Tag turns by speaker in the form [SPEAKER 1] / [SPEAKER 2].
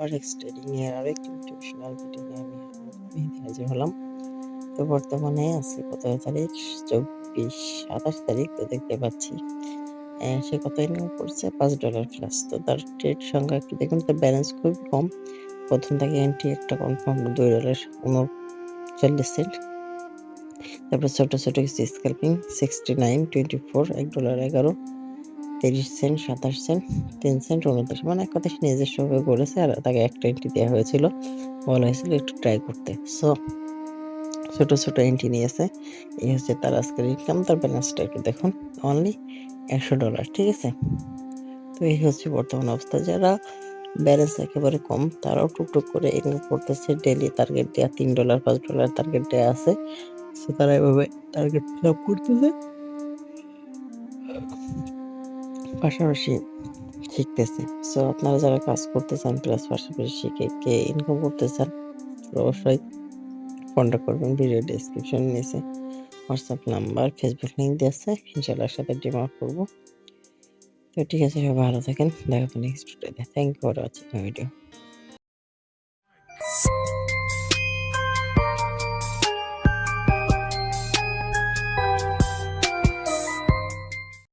[SPEAKER 1] Forex trading এর আরও একটি মোটিভেশনাল ভিডিও আমি মেহেদি হাজির হলাম। তো বর্তমানে আছে কত তারিখ? চব্বিশ সাতাশ তারিখ তো দেখতে পাচ্ছি। সে কত ইনকাম করছে? পাঁচ ডলার প্লাস তো তার ট্রেড সংখ্যা একটু দেখুন। তার ব্যালেন্স খুব কম। প্রথম থেকে এন্ট্রি একটা কনফার্ম দুই ডলার উনচল্লিশ সেন্ট তারপর ছোট ছোট কিছু scalping sixty nine twenty four এক ডলার এগারো। তিরিশ সেন্ট, সাতাশ সেন্ট, তিন সেন্ট, উনত্রিশ মানে এক কথা সে নিজস্বভাবে করেছে আর তাকে একটা এন্ট্রি দেওয়া হয়েছিল। বলা হয়েছিল একটু ট্রাই করতে। সো ছোট ছোট এন্ট্রি নিয়েছে। এই হচ্ছে তার আজকের ইনকাম তার ব্যালেন্সটা একটু দেখুন। অনলি একশো ডলার ঠিক আছে? তো এই হচ্ছে বর্তমান অবস্থা। যারা ব্যালেন্স একেবারে কম, তারাও টুকটুক করে ইনকাম করতেছে। ডেলি টার্গেট দেওয়া তিন ডলার পাঁচ ডলার টার্গেট দেওয়া আছে। সো তারা এভাবে টার্গেট ফিল আপ করতেছে। পাশাপাশি শিখতেছে। সো আপনারা যারা কাজ করতে চান প্লাস পাশাপাশি শিখে কে ইনকাম করতে চান অবশ্যই কন্ট্যাক্ট করবেন ভিডিও ডিসক্রিপশন নিয়েছে হোয়াটসঅ্যাপ নাম্বার ফেসবুক লিঙ্ক দিয়ে আছে ইনশাল্লাহ সাথে ডিমান্ড করব। তো ঠিক আছে, সবাই ভালো থাকেন, দেখা নেক্সট ভিডিওতে thank you for watching video